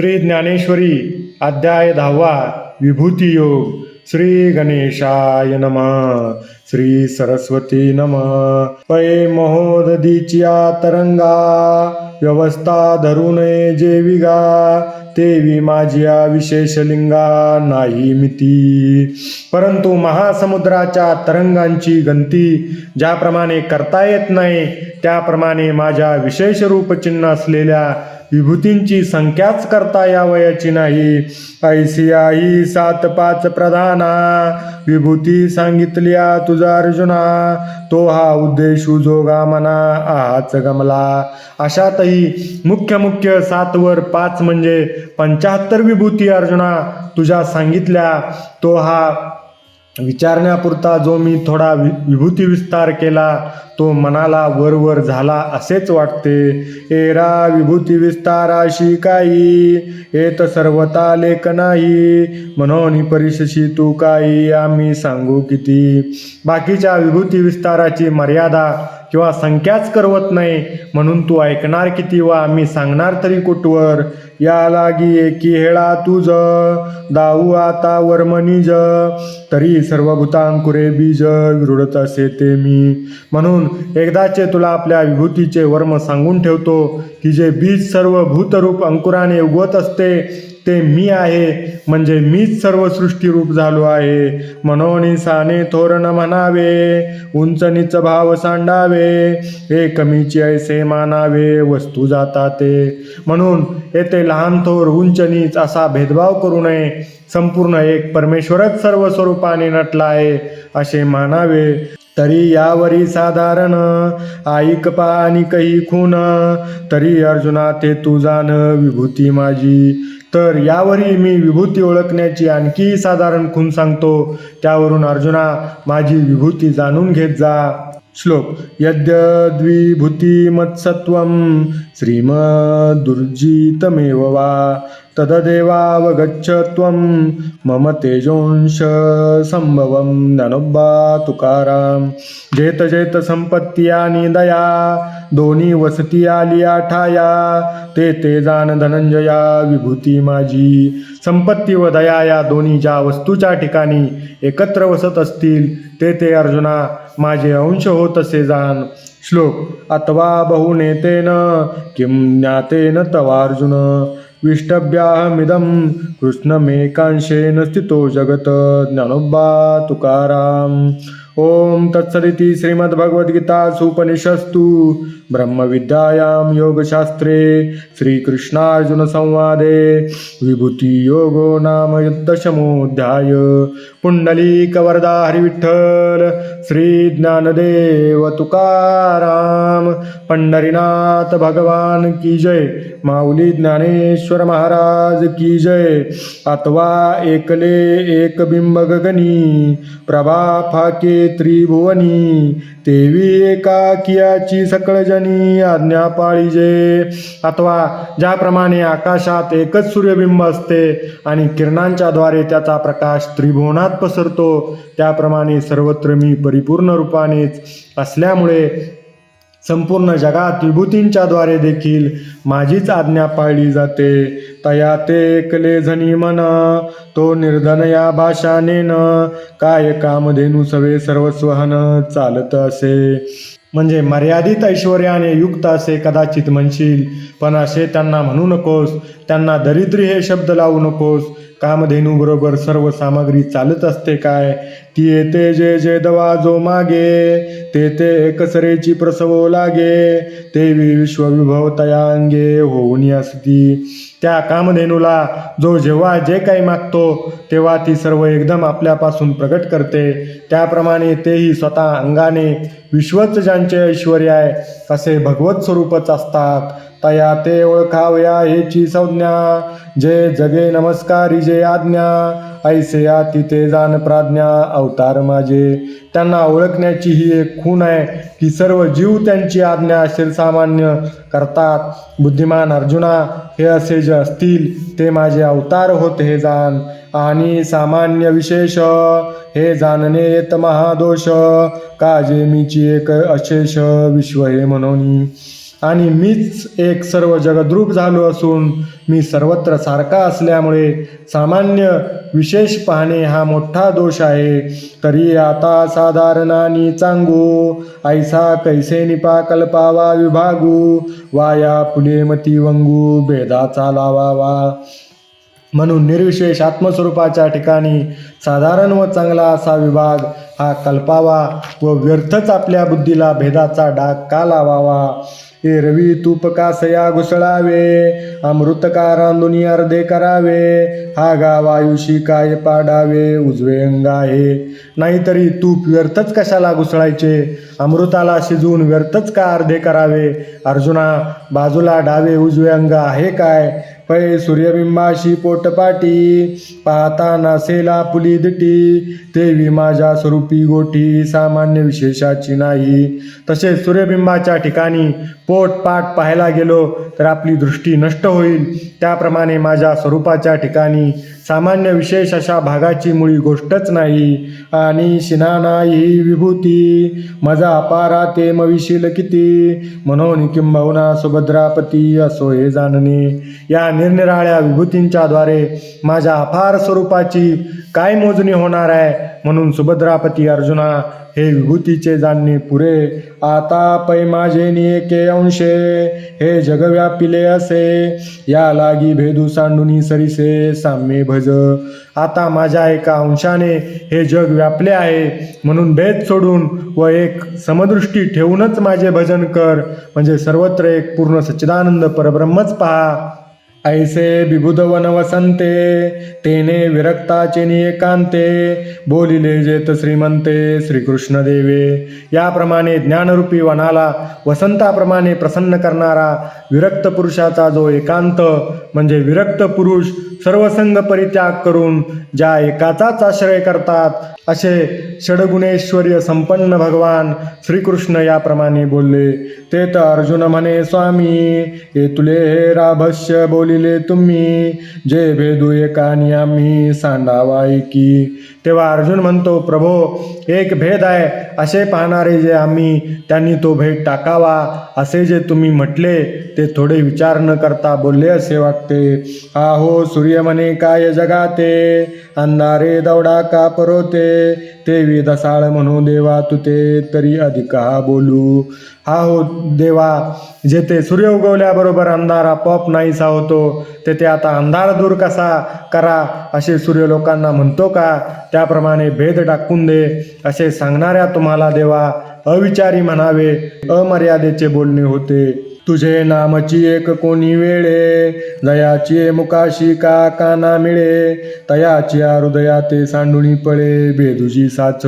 श्री ज्ञानेश्वरी अध्याय दहावा विभूती योग. श्री गणेशाय नम. श्री सरस्वती नम. पै महोदधीच्या तरंगा व्यवस्था धरू नये जेविगा तेवी माझ्या विशेष लिंगा नाही मिती. परंतु महासमुद्राच्या तरंगांची गंती ज्याप्रमाणे करता येत नाही त्याप्रमाणे माझ्या विशेष रूपचिन्ह असलेल्या विभूतींची संख्याच करता यावयाची नाही. ऐसी आई सात पाच प्रधाना विभूती सांगितल्या तुझा अर्जुना तो हा उद्देश उजोगा मना आहाच गमला. अशातही मुख्य मुख्य सातवर पाच म्हणजे पंच्याहत्तर विभूती अर्जुना तुझ्या सांगितल्या तो हा विचारण्यापुरता जो मी थोडा वि विभूती विस्तार केला तो मनाला वरवर झाला असेच वाटते. एरा विभूती विस्ताराशी काही येत सर्वता लेख नाही. म्हणून परिशशी तू काही आम्ही सांगू किती? बाकीच्या विभूती विस्ताराची मर्यादा किंवा संख्याच करवत नाही म्हणून तू ऐकणार किती वा आम्ही सांगणार तरी कुठवर? या लागी एकी हेळा तुझ दाऊ आता वर्मनिज तरी सर्व भूतांकुरे बीज विरुडत असे ते मी. म्हणून एकदाचे तुला आपल्या विभूतीचे वर्म सांगून ठेवतो की जे बीज सर्व भूतरूप अंकुराने उगवत असते ते मी आहे. म्हणजे मीच सर्व सृष्टीरूप झालो आहे. म्हणून साने थोरण म्हणावे उंच नीच भाव सांडावे हे कमीची ऐसे मानावे वस्तू जाता ते. म्हणून येथे लहान थोर उंच नीच असा भेदभाव करू नये. संपूर्ण एक परमेश्वरच सर्व स्वरूपाने नटला आहे असे मानावे. तरी यावरी साधारण ऐक पाणी कही खून. तरी अर्जुना ते तू जाण विभूती माझी. तर यावरी मी विभूती ओळखण्याची आणखी साधारण खून सांगतो. त्यावरून अर्जुना माझी विभूती जाणून घेत जा. श्लोक. यद्य द्विभूती मत्सत्वं श्रीमदुर्जितमेव वा. तददेवावगच्छ त्वं मम तेजोंश संभवं ज्ञानोबा तुकाराम। जेत जेत संपत्तिया निदया दया दोन्ही वसती आली आठाया ते ते जाण धनंजया विभूती माझी। संपत्ती व दया या दोन्ही ज्या वस्तूच्या ठिकाणी एकत्र वसत असतील ते ते अर्जुना माझे अंश होत असे जाण। श्लोक अथवा बहुनेतेन किं ज्ञातेन तवार्जुन। विष्टभ्याहमिदं कृष्णमेकांशेन स्थितो जगत ज्ञानोबा तुकाराम ओम तत्सदिति श्रीमद्भगवद्गीतासूपनिषस्तु ब्रह्मविद्यायां योगशास्त्रे श्रीकृष्णार्जुनसंवादे विभूतियोगो नाम दशमोऽध्याय पुण्डलीकवरदा हरिविठ्ठल श्रीज्ञानदेव तुकाराम पंढरीनाथ भगवान की जय। माऊली ज्ञानेश्वर महाराज की जय। अथवा एकले एक बिंब गगनी प्रभा फाके त्रिभुवनी तेवी एकाकियाची सकळ आज्ञा पाळीजे अथवा ज्याप्रमाणे आकाशात एकच सूर्यबिंब असते आणि किरणांच्या द्वारे त्याचा प्रकाश त्रिभुवनात पसरतो त्याप्रमाणे सर्वत्र मी परिपूर्ण रूपानेच असल्यामुळे संपूर्ण जगात विभूतींच्या द्वारे देखील माझीच आज्ञा पाळली जाते. तया ते एकले झनी मन तो निर्धन या न काय कामधेनु सवे सर्वस्वहन चालत असे. म्हणजे मर्यादित ऐश्वर्याने युक्त असे कदाचित म्हणशील. पण असे त्यांना म्हणू नकोस. त्यांना दरिद्री हे शब्द लावू नकोस. कामधेनू बरोबर सर्व सामग्री चालत असते काय? ती येते जे जे दवा जो मागे ते ते एकसरेची प्रसवो लागे ते विश्वविभव तया अंगे होऊन असती. त्या कामधेनूला जो जेव्हा जे काही मागतो तेव्हा ती सर्व एकदम आपल्यापासून प्रकट करते. त्याप्रमाणे तेही स्वतः अंगाने विश्वच ज्यांचे ऐश्वर आहे असे भगवत स्वरूपच असतात. तया ते ओळखावया हेची संज्ञा. जे जगे नमस्कारी जे आज्ञा. ऐसे तिथे जाण प्राज्ञा अवतार माझे. त्यांना ओळखण्याची ही एक खूण आहे की सर्व जीव त्यांची आज्ञा शिरसामान्य करतात. बुद्धिमान अर्जुना हे असे जे असतील ते माझे अवतार होत हे जाण. आणि सामान्य विशेष हे जाणणे येत महादोष. काजे मीची एक अशेष विश्व हे म्हणून? आणि मीच एक सर्व जगद्रूप झालो असून मी सर्वत्र सारखा असल्यामुळे सामान्य विशेष पाहणे हा मोठा दोष आहे. तरी आता साधारणानी चांगू ऐसा कैसे निपा कल्पावा विभागू वाया पुढे मती वंगू भेदाचा लावावा. म्हणून निर्विशेष आत्मस्वरूपाच्या ठिकाणी साधारण व चांगला असा विभाग हा कल्पावा व व्यर्थच आपल्या बुद्धीला भेदाचा डाग का लावावा? हे रवी तूप कासया घुसळावे अमृतका रांधुनी अर्धे करावे हा गावायुषी काय पाडावे उजवे अंग आहे नाहीतरी तूप व्यर्थच कशाला घुसळायचे अमृताला शिजवून व्यर्थच का अर्धे करावे अर्जुना बाजूला डावे उजवे अंग आहे काय पै सूर्यबिंबाशी पोटपाटी पाहता नासेला पुली दिटी देवी माझ्या स्वरूपी गोठी सामान्य विशेषाची नाही तसेच सूर्यबिंबाच्या ठिकाणी पोटपाठ पाहायला गेलो तर आपली दृष्टी नष्ट होईल. त्याप्रमाणे माझ्या स्वरूपाच्या ठिकाणी सामान्य विशेष अशा भागाची मुळी गोष्टच नाही. आणि शिना ही विभूती मजा अपारा ते मविशील किती? म्हणून किंबहुना सुभद्रापती असो हे जाणणे. या निरनिराळ्या विभूतींच्या द्वारे माझ्या अपार स्वरूपाची काय मोजणी होणार आहे? म्हणून सुभद्रापती अर्जुना हे विभूतीचे जाणणे पुरे. आता पै माझे नियके अंशे हे जगव्यापिले असे. या लागी भेदू सांडुनी सरिसे साम्ये भज. आता माझ्या एका अंशाने हे जग व्यापले आहे. म्हणून भेद सोडून व एक समदृष्टी ठेवूनच माझे भजन कर. म्हणजे सर्वत्र एक पूर्ण सच्चिदानंद परब्रह्मच पहा. ऐसे विबुधवन वसंते तेने विरक्ताचे एकांते बोलिले जेत श्रीमंते श्रीकृष्ण देवे याप्रमाणे ज्ञानरूपी वनाला वसंताप्रमाणे प्रसन्न करणारा विरक्त पुरुषाचा जो एकांत म्हणजे विरक्त पुरुष सर्वसंग परित्याग करून ज्या एकाचाच आश्रय करतात असे षडगुणेश्वर्य संपन्न भगवान श्रीकृष्ण याप्रमाणे बोलले. ते तर अर्जुन म्हणे स्वामी हे तुले हे राभस्य बोलिले तुम्ही जे भेदू एकानी आम्ही सांडावा एकी तेव्हा अर्जुन म्हणतो प्रभो एक भेद आहे. असे पाहणारे जे आम्ही त्यांनी तो भेद टाकावा. असे जे तुम्ही म्हटले ते थोडे विचार न करता बोलले असे वाटते. आहो सूर्य म्हणे काय जगाते? अंधारे दौडा का परोते? ते विदसाळ म्हणू देवा तुते तरी अधिक हा बोलू. हा हो देवा जेथे सूर्य उगवल्याबरोबर अंधार आपोआप नाहीसा होतो तेथे आता अंधार दूर कसा करा असे सूर्य लोकांना म्हणतो का? त्याप्रमाणे भेद टाकून दे असे सांगणाऱ्या तुम्हाला देवा अविचारी म्हणावे अमर्यादेचे बोलणे होते. तुझे नामची एक कोणी वेळे दयाची मुकाशी का काना मिळे? तयाची हृदया ते सांडुणी पळे बेदुजी साच.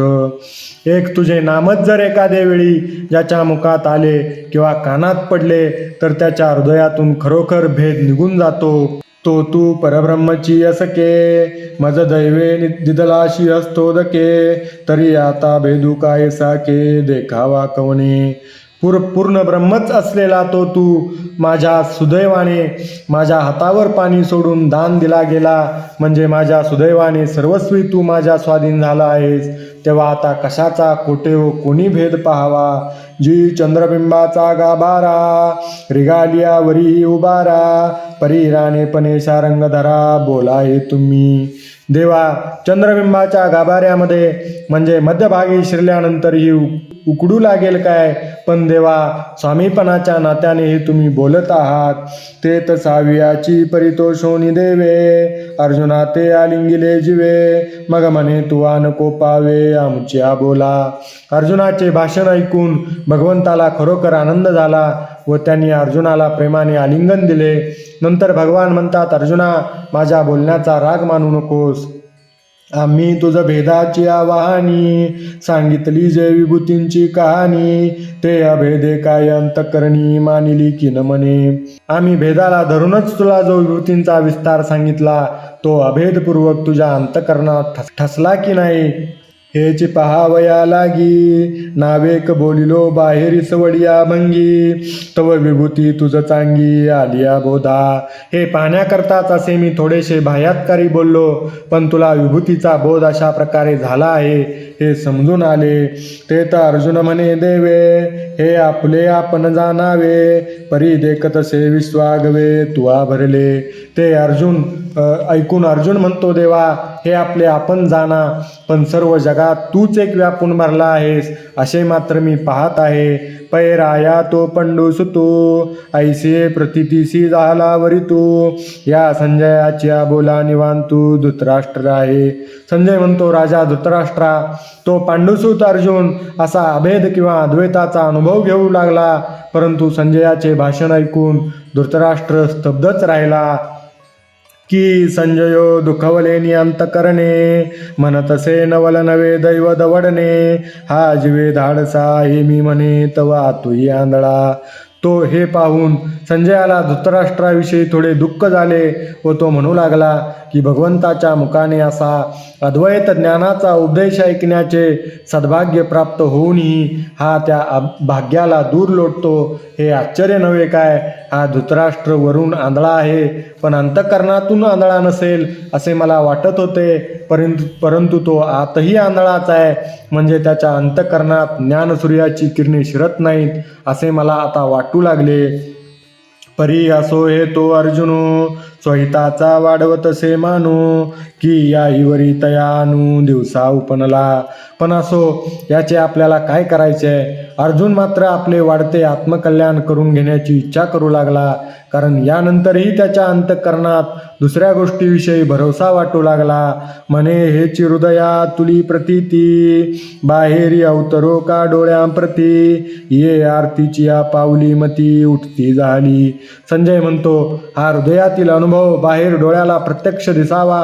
एक तुझे नामच जर एखाद्या वेळी ज्याच्या मुखात आले किंवा कानात पडले तर त्याच्या हृदयातून खरोखर भेद निघून जातो. तो तू परब्रह्मची असके मज दैवे दिदलाशी असतो दके तरी आता भेदू काय साके देखावा कवणे पूर पूर्ण ब्रह्मच असलेला तो तू. माझ्या सुदैवाने माझ्या हातावर पाणी सोडून दान दिला गेला. म्हणजे माझ्या सुदैवाने सर्वस्वी तू माझ्या स्वाधीन झाला आहेस. तेव्हा आता कशाचा कोठे कोणी भेद पाहावा? जी चंद्रबिंबाचा गाभारा रिगालियावरी उबारा परिराणे पणेशा रंगधरा बोला हे तुम्ही. देवा चंद्रबिंबाच्या गाभाऱ्यामध्ये म्हणजे मध्यभागी शिरल्यानंतरही उकडू लागेल काय? पण देवा स्वामीपणाच्या नात्यानेही तुम्ही बोलत आहात. ते तसावियाची परितोषोनी देवे. अर्जुना ते आलिंगिले जिवे. मग म्हणे तू नको पावे. आमच्या बोला. अर्जुनाचे भाषण ऐकून भगवंताला खरोखर आनंद झाला व त्यांनी अर्जुनाला प्रेमाने आलिंगन दिले. नंतर भगवान म्हणतात अर्जुना माझ्या बोलण्याचा राग मानू नकोस. आम्ही तुझं भेदाची आवाहनी सांगितली जे विभूतींची कहाणी ते अभेदे काय अंतकरणी मानिली की न म्हणे आम्ही भेदाला धरूनच तुला जो विभूतींचा विस्तार सांगितला तो अभेदपूर्वक तुझ्या अंतकरणात ठसला की नाही? हेची पहावया लागी नावेक बोलिलो बाहेरी सवडिया भंगी तव विभूती तुझ चांगी आलिया बोधा हे पाहण्याकरताच असे मी थोडेसे बाह्यातकारी बोललो पण तुला विभूतीचा बोध अशा प्रकारे झाला आहे हे समजून आले ते तर अर्जुन म्हणे देवे हे आपले आपण जाणावे परी देखतसे विश्वागवे तुवा भरले ते अर्जुन ऐकून अर्जुन म्हणतो देवा हे आपले आपण जाणा पण सर्व जगात तूच एक व्यापून भरला आहेस. असे मात्र मी पाहत आहे. पैराया तो पंडू सुतो ऐसे प्रतितीसी झाला वरी तू. या संजयाच्या बोला निवांतू धृतराष्ट्र आहे. संजय म्हणतो राजा धृतराष्ट्रा तो पांडुसूत अर्जुन. असा अभेद किंवा अद्वैताचा अनुभव घेऊ लागला. परंतु संजयाचे भाषण ऐकून धृतराष्ट्र स्तब्धच राहिला. की संजयो दुखवलेनी अंतकरणे म्हणतसे नवल नवे दैव दवडणे हा जीवे धाडसा हे मी म्हणे तवा तुही आंधळा. तो हे पाहून संजयाला धृतराष्ट्राविषयी थोडे दुःख झाले व तो म्हणू लागला की भगवंताच्या मुखाने असा अद्वैत ज्ञानाचा उपदेश ऐकण्याचे सद्भाग्य प्राप्त होऊनही हा त्या भाग्याला दूर लोटतो हे आश्चर्य नव्हे काय? हा धृतराष्ट्र वरून आंधळा आहे पण अंतकरणातून आंधळा नसेल असे मला वाटत होते परंतु परंतु तो आतही आंधळाच आहे म्हणजे त्याच्या अंतकरणात ज्ञानसूर्याची किरणे शिरत नाहीत असे मला आता वाट लागले. परी असो हे तो अर्जुनो स्वहिताचा वाढवतसे मानू की या हिवरी तयानू दिवसा उपनला. पण असो याचे आपल्याला काय करायचे आहे अर्जुन मात्र आपले वाढते आत्मकल्याण करून घेण्याची इच्छा करू लागला. कारण यानंतरही त्याच्या अंतःकरणात दुसऱ्या गोष्टीविषयी भरोसा वाटू लागला. म्हणे हे हृदया तुली प्रतीती बाहेरी अवतरो का डोळ्यांप्रती ये आरतीची या पावली मती उठती झाली. संजय म्हणतो हा हृदयातील अनुभव बाहेर डोळ्याला प्रत्यक्ष दिसावा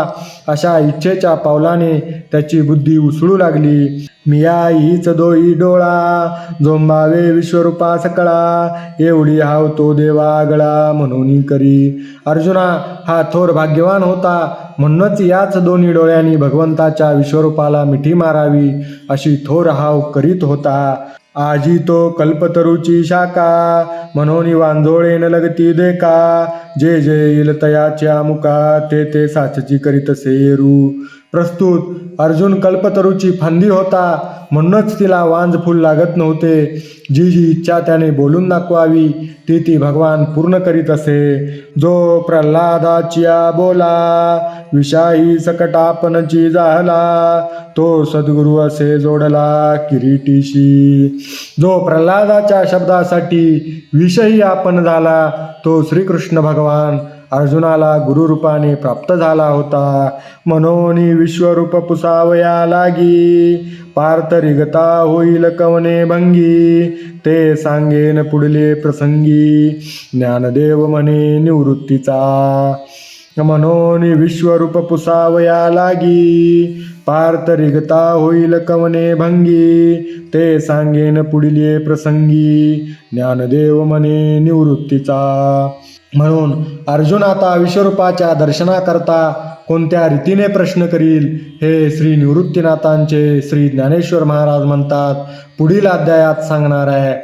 अशा इच्छेच्या पावलाने त्याची बुद्धी उसळू लागली. मिया हीच दोई डोळा जोंबावे विश्वरूपा सकळा एवढी हाव तो देवा गळा म्हणून करी. अर्जुना हा थोर भाग्यवान होता म्हणूनच याच दोन्ही डोळ्यांनी भगवंताच्या विश्वरूपाला मिठी मारावी अशी थोर हाव करीत होता. आजी तो कल्पतरूची शाखा म्हणून वांजोळे न लगती देखा जे जे येईल तयाच्या मुका ते ते साचची करीत सेरू. प्रस्तुत. अर्जुन कल्पतरूची फांदी होता. म्हणूनच तिला वांज फूल लागत नव्हते. जी जी इच्छा त्याने बोलून दाखवावी ती ती भगवान पूर्ण करीत असे. जो प्रल्हादाचिया बोला विषाही सकटापनची झाला तो सद्गुरु असे जोडला किरीटीशी. जो प्रल्हादाच्या शब्दासाठी विषयी आपण झाला तो श्रीकृष्ण भगवान अर्जुनाला गुरुरूपाने प्राप्त झाला होता. म्हणून विश्वरूप पुसावया लागी. पार्थ रिगता होईल कवने भंगी. ते सांगेन पुढले प्रसंगी. ज्ञानदेव म्हणे निवृत्तीचा. म्हणून विश्वरूप पुसावया लागी. पार्थ रिगता होईल कवने भंगी ते सांगेन पुढले प्रसंगी. ज्ञानदेव म्हणे निवृत्तीचा. म्हणून अर्जुन आता विश्वरूपाच्या दर्शनाकरता कोणत्या रीतीने प्रश्न करील हे श्री निवृत्तीनाथांचे श्री ज्ञानेश्वर महाराज म्हणतात. पुढील अध्यायात सांगणार आहे.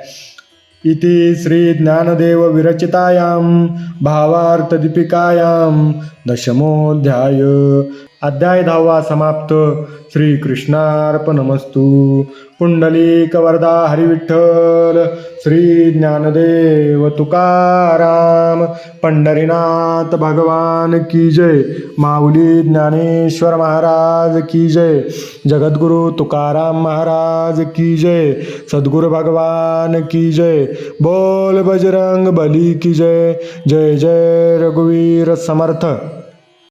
इति श्री ज्ञानदेव विरचितायाम भावार्थ दीपिकायाम दशमोध्याय अध्याय दहावा समाप्त. श्री कृष्णार्पणमस्तु पुंडलिक वरदा हरिविठ्ठल. श्री ज्ञानदेव तुकाराम. पंढरीनाथ भगवान की जय. माऊली ज्ञानेश्वर महाराज की जय. जगद्गुरु तुकाराम महाराज की जय. सद्गुरु भगवान की जय. बोल बजरंग बली की जय. जय जय रघुवीर समर्थ.